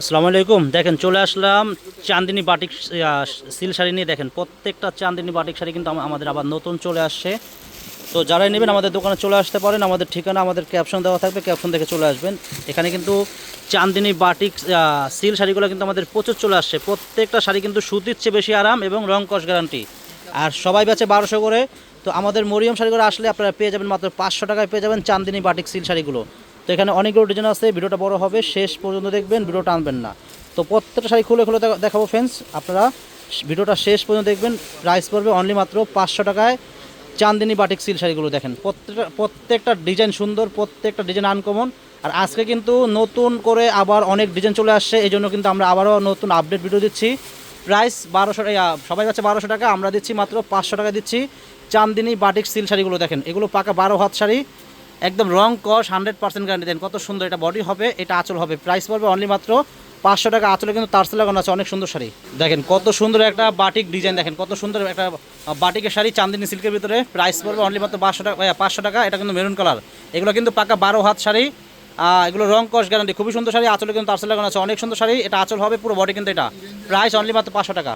আসসালামু আলাইকুম দেখেন, চলে আসলাম চান্দিনী বাটিক সিল শাড়ি নিয়ে। দেখেন, প্রত্যেকটা চান্দিনী বাটিক শাড়ি কিন্তু আমাদের আবার নতুন চলে আসছে। তো যারাই নেবেন আমাদের দোকানে চলে আসতে পারেন। আমাদের ঠিকানা, আমাদের ক্যাপশন দেওয়া থাকবে ক্যাপশন দেখে চলে আসবেন। এখানে কিন্তু চান্দিনী বাটিক সিল শাড়িগুলো কিন্তু আমাদের প্রচুর চলে আসছে। প্রত্যেকটা শাড়ি কিন্তু সুতির চেয়ে বেশি আরাম এবং রং কস গ্যারান্টি আর সবাই বেচে বারোশো করে। তো আমাদের মরিয়ম শাড়িগুলো আসলে আপনারা পেয়ে যাবেন মাত্র পাঁচশো টাকায় পেয়ে যাবেন চান্দিনী বাটিক সিল শাড়িগুলো। তো এখানে অনেকগুলো ডিজাইন আছে, ভিডিওটা বড় হবে, শেষ পর্যন্ত দেখবেন ভিডিওটা আনবেন না। তো প্রত্যেকটা শাড়ি খুলে খুলে দেখাবো ফ্রেন্ডস আপনারা ভিডিওটা শেষ পর্যন্ত দেখবেন প্রাইস পড়বে অনলি মাত্র পাঁচশো টাকায় চান্দিনী বাটিক সিল শাড়িগুলো দেখেন। প্রত্যেকটা প্রত্যেকটা ডিজাইন সুন্দর, প্রত্যেকটা ডিজাইন আনকমন আর আজকে কিন্তু নতুন করে আবার অনেক ডিজাইন চলে আসছে, এই জন্য কিন্তু আমরা আবারও নতুন আপডেট ভিডিও দিচ্ছি। প্রাইস বারোশো সবাই পাচ্ছে বারোশো টাকা, আমরা দিচ্ছি মাত্র পাঁচশো টাকা দিচ্ছি চান্দিনী বাটিক সিল শাড়িগুলো দেখেন। এগুলো পাকা বারো হাত শাড়ি একদম রং কস হান্ড্রেড পার্সেন্ট গ্যারান্টি দেন। কত সুন্দর এটা বডি হবে, এটা আঁচল হবে। প্রাইস পড়বে অনলি মাত্র পাঁচশো টাকা। আঁচলে কিন্তু তারসে লাগানো আছে অনেক সুন্দর শাড়ি। দেখেন কত সুন্দর একটা বাটিক ডিজাইন দেখেন, কত সুন্দর একটা বাটিকের শাড়ি চান্দিনী সিল্কের ভিতরে। প্রাইস পড়বে অনলি মাত্র পাঁচশো টাকা পাঁচশো টাকা। এটা কিন্তু মেরুন কালার এগুলো কিন্তু পাকা বারো হাত শাড়ি। এগুলো রং কস গ্যারান্টি খুবই সুন্দর শাড়ি, আঁচলে কিন্তু তারসে লাগানো আছে অনেক সুন্দর শাড়ি। এটা আঁচল হবে, পুরো বডি কিন্তু এটা। প্রাইস অনলি মাত্র পাঁচশো টাকা।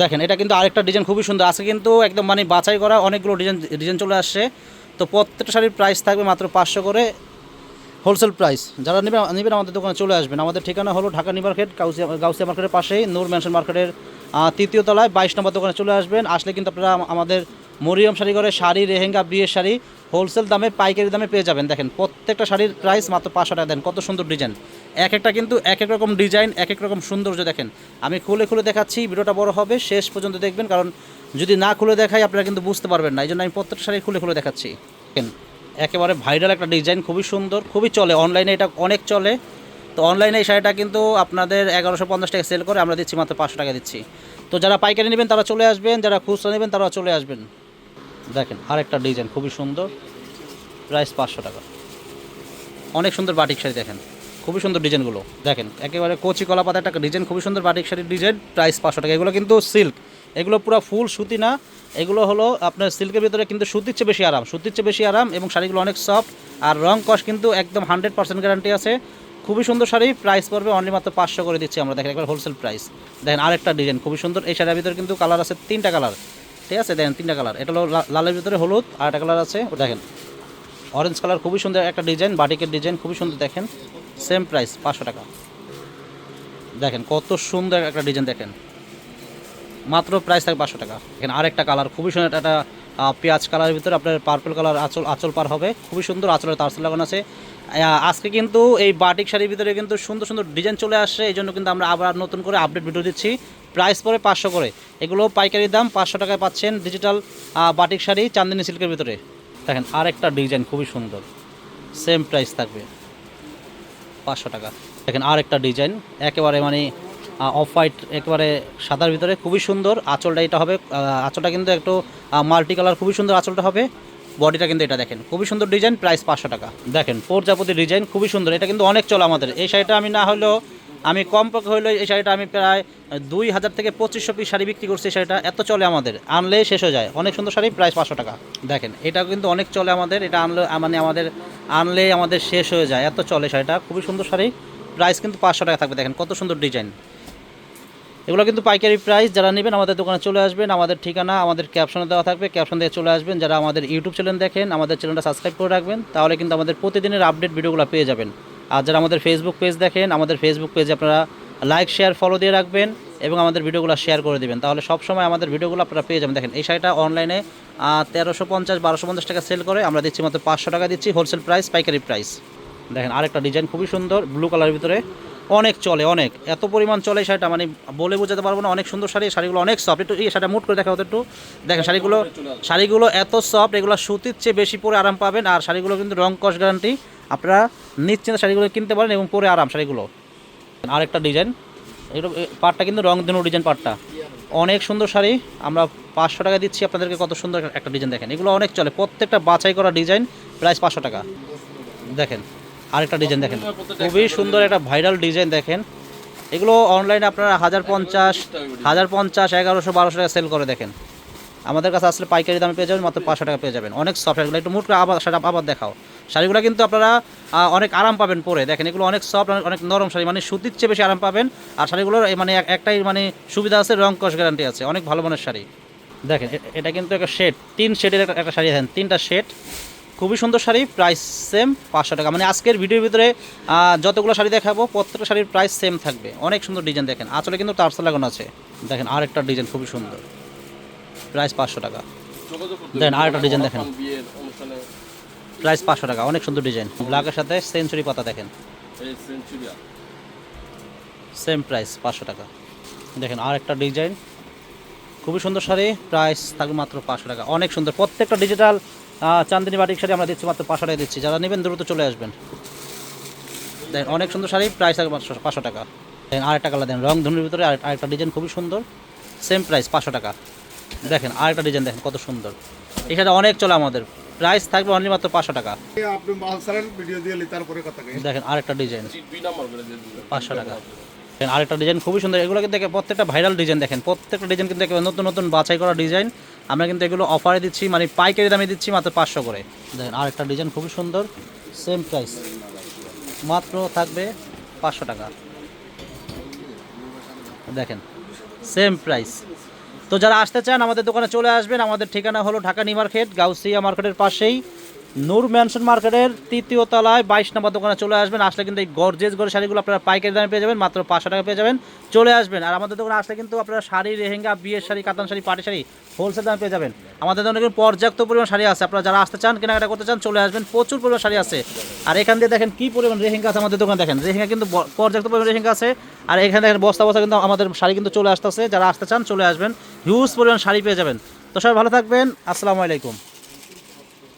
দেখেন, এটা কিন্তু আরেকটা ডিজাইন খুবই সুন্দর। আজকে কিন্তু একদম মানে বাছাই করা অনেকগুলো ডিজাইন ডিজাইন চলে আসছে। তো প্রত্যেকটা শাড়ির প্রাইস থাকবে মাত্র পাঁচশো করে হোলসেল প্রাইস যারা নেবেন নেবেন আমাদের দোকানে চলে আসবেন। আমাদের ঠিকানা হলো ঢাকা নিউ মার্কেট, গাউসিয়া গাউসিয়া মার্কেটের পাশেই, নূর ম্যানশন মার্কেটের তৃতীয় তলায়। বাইশ নম্বর দোকানে চলে আসবেন। আসলে কিন্তু আপনারা আমাদের মরিয়ম শাড়ি করে শাড়ি, রেহেঙ্গা, বিয়ের শাড়ি হোলসেল দামে, পাইকারি দামে পেয়ে যাবেন। দেখেন, প্রত্যেকটা শাড়ির প্রাইস মাত্র পাঁচশো টাকা। দেন, কত সুন্দর ডিজাইন এক একটা কিন্তু এক এক রকম ডিজাইন এক এক রকম সৌন্দর্য দেখেন। আমি খুলে খুলে দেখাচ্ছি, ভিডিওটা বড় হবে, শেষ পর্যন্ত দেখবেন, কারণ যদি না খুলে দেখাই, আপনারা কিন্তু বুঝতে পারবেন না। এই জন্য আমি প্রত্যেকটা শাড়ি খুলে খুলে দেখাচ্ছি। একেবারে ভাইরাল একটা ডিজাইন খুবই সুন্দর, খুবই চলে। অনলাইনে এটা অনেক চলে। তো অনলাইনে এই শাড়িটা কিন্তু আপনাদের এগারোশো পঞ্চাশ টাকা সেল করে, আমরা দিচ্ছি মাত্র পাঁচশো টাকা দিচ্ছি। তো যারা পাইকারি নেবেন, তারা চলে আসবেন। যারা খুচরা নেবেন তারা চলে আসবেন। দেখেন, আরেকটা ডিজাইন খুবই সুন্দর। প্রাইস পাঁচশো টাকা। অনেক সুন্দর বাটিক শাড়ি, দেখেন। খুবই সুন্দর ডিজাইনগুলো দেখেন, একেবারে কচি কলা পাতা একটা ডিজাইন খুবই সুন্দর বাটিক শাড়ির ডিজাইন প্রাইস পাঁচশো টাকা। এগুলো কিন্তু সিল্ক এগুলো পুরো ফুল সুতি না। এগুলো হলো আপনার সিল্কের ভিতরে কিন্তু সুতির চেয়ে বেশি আরাম। সুতির চেয়ে বেশি আরাম এবং শাড়িগুলো অনেক সফট আর রং কস কিন্তু একদম হান্ড্রেড পার্সেন্ট গ্যারান্টি আছে। খুবই সুন্দর শাড়ি প্রাইস পড়বে অনলি মাত্র পাঁচশো করে দিচ্ছি আমরা। দেখেন একবার হোলসেল প্রাইস দেখেন আরেকটা ডিজাইন খুবই সুন্দর। এই শাড়ির ভিতরে কিন্তু কালার আছে তিনটা কালার ঠিক আছে? দেখেন তিনটা কালার এটা হলো লালের ভিতরে হলুদ, আর একটা কালার আছে, দেখেন। অরেঞ্জ কালার খুবই সুন্দর একটা ডিজাইন বাটিকের ডিজাইন খুবই সুন্দর, দেখেন। সেম প্রাইস পাঁচশো টাকা। দেখেন কত সুন্দর একটা ডিজাইন দেখেন। মাত্র প্রাইস থাকে পাঁচশো টাকা। এখানে আরেকটা কালার খুবই সুন্দর একটা পেঁয়াজ কালারের ভিতরে আপনার পার্পল কালার আঁচল আঁচল পার হবে। খুবই সুন্দর আঁচলের তারসেল লাগানো আছে। আজকে কিন্তু এই বাটিক শাড়ির ভিতরে কিন্তু সুন্দর সুন্দর ডিজাইন চলে আসছে, এই জন্য কিন্তু আমরা আবার নতুন করে আপডেট ভিডিও দিচ্ছি। প্রাইস পরে পাঁচশো করে। এগুলো পাইকারি দাম পাঁচশো টাকায় পাচ্ছেন ডিজিটাল বাটিক শাড়ি চান্দিনী সিল্কের ভিতরে। দেখেন, আরেকটা ডিজাইন খুবই সুন্দর। সেম প্রাইস থাকবে পাঁচশো টাকা। দেখেন আর একটা ডিজাইন একেবারে মানে অফ হোয়াইট একেবারে সাদার ভিতরে, খুবই সুন্দর। আঁচলটা এটা হবে আঁচলটা কিন্তু একটু মাল্টি কালার খুবই সুন্দর আঁচলটা হবে। বডিটা কিন্তু এটা দেখেন, খুবই সুন্দর ডিজাইন প্রাইস পাঁচশো টাকা। দেখেন প্রজাপতি ডিজাইন খুবই সুন্দর। এটা কিন্তু অনেক চলে আমাদের। এই শাড়িটা আমি না হলেও, আমি কম পক্ষে হলেও এই শাড়িটা আমি প্রায় দুই হাজার থেকে পঁচিশশো পিস শাড়ি বিক্রি করছি। শাড়িটা এত চলে আমাদের আনলে শেষ হয়ে যায়। অনেক সুন্দর শাড়ি প্রাইস পাঁচশো টাকা। দেখেন এটা কিন্তু অনেক চলে আমাদের, এটা আনলে মানে আমাদের আনলে আমাদের শেষ হয়ে যায়। এত চলে শাড়িটা, খুবই সুন্দর শাড়ি প্রাইস কিন্তু পাঁচশো টাকা থাকবে। দেখেন, কত সুন্দর ডিজাইন এগুলো কিন্তু পাইকারি প্রাইস যারা নেবেন আমাদের দোকানে চলে আসবেন, আমাদের ঠিকানা, আমাদের ক্যাপশনে দেওয়া থাকবে ক্যাপশন দিয়ে চলে আসবেন। যারা আমাদের ইউটিউব চ্যানেল দেখেন, আমাদের চ্যানেলটা সাবস্ক্রাইব করে রাখবেন, তাহলে কিন্তু আমাদের প্রতিদিনের আপডেট ভিডিওগুলো পেয়ে যাবেন। আর যারা আমাদের ফেসবুক পেজ দেখেন, আমাদের ফেসবুক পেজে আপনারা লাইক শেয়ার ফলো দিয়ে রাখবেন এবং আমাদের ভিডিওগুলো শেয়ার করে দেবেন। তাহলে সব সময় আমাদের ভিডিওগুলো আপনারা পেয়ে যাবেন। দেখেন, এই শাড়িটা অনলাইনে তেরোশো পঞ্চাশ, বারোশো পঞ্চাশ টাকা সেল করে, আমরা দিচ্ছি মাত্র পাঁচশো টাকা দিচ্ছি হোলসেল প্রাইস পাইকারি প্রাইস দেখেন, আরেকটা ডিজাইন খুবই সুন্দর ব্লু কালারের ভিতরে। অনেক চলে, অনেক। এত পরিমাণ চলে শাড়িটা মানে বলে বোঝাতে পারব না, অনেক সুন্দর শাড়ি শাড়িগুলো অনেক সফট একটু এই শাড়িটা মুট করে দেখা হতো একটু। দেখেন, শাড়িগুলো শাড়িগুলো এত সফট এগুলো সুতির চেয়ে বেশি পরে আরাম পাবেন, আর শাড়িগুলো কিন্তু রং কস গ্যারান্টি আপনারা নিশ্চিন্ত শাড়িগুলো কিনতে পারেন এবং পরে আরাম শাড়িগুলো। আরেকটা ডিজাইন এগুলো পাটটা কিন্তু রং দিন ডিজাইন পাটটা। অনেক সুন্দর শাড়ি। আমরা পাঁচশো টাকা দিচ্ছি, আপনাদেরকে কত সুন্দর একটা ডিজাইন দেখেন। এগুলো অনেক চলে। প্রত্যেকটা বাছাই করা ডিজাইন প্রাইস পাঁচশো টাকা। দেখেন। আরেকটা ডিজাইন দেখেন। খুবই সুন্দর একটা ভাইরাল ডিজাইন দেখেন। এগুলো অনলাইনে আপনারা হাজার পঞ্চাশ হাজার পঞ্চাশ, এগারোশো, বারোশো টাকা সেল করে দেখেন। আমাদের কাছে আসলে পাইকারি দামে পেয়ে যাবেন, মাত্র পাঁচশো টাকা পেয়ে যাবেন। অনেক সফট একটু মুট করে আবার আবার দেখাও। শাড়িগুলো কিন্তু আপনারা অনেক আরাম পাবেন পরে। দেখেন, এগুলো অনেক সফট অনেক নরম শাড়ি। মানে সুতির চেয়ে বেশি আরাম পাবেন। আর শাড়িগুলোর মানে একটাই মানে সুবিধা আছে, রং কস গ্যারান্টি আছে। অনেক ভালো মানের শাড়ি। দেখেন এটা কিন্তু একটা শেড তিন শেডের একটা একটা শাড়ি দেখেন। তিনটা শেড খুবই সুন্দর শাড়ি প্রাইস সেম পাঁচশো টাকা। মানে আজকের ভিডিওর ভিতরে যতগুলো শাড়ি দেখাবো, প্রত্যেকটা শাড়ির প্রাইস সেম থাকবে। অনেক সুন্দর ডিজাইন দেখেন। আসলে কিন্তু টার্সেল লাগানো আছে। দেখেন, আরেকটা ডিজাইন খুবই সুন্দর। প্রাইস পাঁচশো টাকা। দেখেন আর একটা ডিজাইন দেখেন। প্রাইস পাঁচশো টাকা। অনেক সুন্দর ডিজাইন ব্ল্যাকের সাথে সেঞ্চুরি পাতা দেখেন। সেম প্রাইস পাঁচশো টাকা। দেখেন, আরেকটা ডিজাইন খুবই সুন্দর শাড়ি। প্রাইস থাকবে মাত্র পাঁচশো টাকা। অনেক সুন্দর। প্রত্যেকটা ডিজিটাল চান্দিনী বাটিক শাড়ি আমরা দিচ্ছি মাত্র পাঁচশো টাকা দিচ্ছি। যারা নেবেন দ্রুত চলে আসবেন। দেখেন অনেক সুন্দর শাড়ি প্রাইস থাকবে পাঁচশো টাকা। দেখেন আরেকটা কালার দেন রং ধনুর ভিতরে আরেক- আরেকটা ডিজাইন খুবই সুন্দর। সেম প্রাইস পাঁচশো টাকা। দেখেন আরেকটা ডিজাইন দেখেন কত সুন্দর। এই শাড়ি অনেক চলে আমাদের। প্রাইস থাকবে অনলি মাত্র পাঁচশো টাকা। আপনি মাল ছাড়েন ভিডিও দিয়ে তারপরে কথা দেখেন আরেকটা ডিজাইন পাঁচশো টাকা। আরেকটা ডিজাইন খুবই সুন্দর। এগুলো কিন্তু দেখে প্রত্যেকটা ভাইরাল ডিজাইন দেখেন। প্রত্যেকটা ডিজাইন কিন্তু একেবারে নতুন নতুন বাছাই করা ডিজাইন আমরা কিন্তু এগুলো অফারে দিচ্ছি মানে পাইকারি দামে দিচ্ছি মাত্র পাঁচশো করে। দেখেন আরেকটা ডিজাইন খুবই সুন্দর সেম প্রাইস মাত্র থাকবে পাঁচশো টাকা। দেখেন সেম প্রাইস তো যারা আসতে চান, আমাদের দোকানে চলে আসবেন। আমাদের ঠিকানা হলো ঢাকা নিউ মার্কেট, গাউসিয়া মার্কেটের পাশেই। নূর ম্যানশন মার্কেটের তৃতীয় তলায় বাইশ নম্বর দোকানে চলে আসবেন। আসলে কিন্তু এই গর্জেস গড়ে শাড়িগুলো আপনারা পাইকারি দামে পেয়ে যাবেন, মাত্র পাঁচশো টাকা পেয়ে যাবেন। চলে আসবেন। আর আমাদের দোকানে আসলে কিন্তু আপনারা শাড়ি, লেহেঙ্গা, বিয়ের শাড়ি, কাতান শাড়ি, পাটি শাড়ি হোলসেল দামে পেয়ে যাবেন। আমাদের দোকানে কিন্তু পর্যাপ্ত পরিমাণ শাড়ি আছে। আপনারা যারা আসতে চান, কেনাকাটা করতে চান, চলে আসবেন। প্রচুর পরিমাণ শাড়ি আছে। আর এখান দিয়ে দেখেন কি পরিমাণ রেহেঙ্গা আছে আমাদের দোকানে। দেখেন রেহেঙ্গা কিন্তু পর্যাপ্ত পরিমাণ রেহেঙ্গা আছে। আর এখানে দেখেন বস্তা বস্তা কিন্তু আমাদের শাড়ি কিন্তু চলে আসতেছে। যারা আসতে চান, চলে আসবেন। হিউজ পরিমাণ শাড়ি পেয়ে যাবেন। তো সবাই ভালো থাকবেন। আসসালামু আলাইকুম।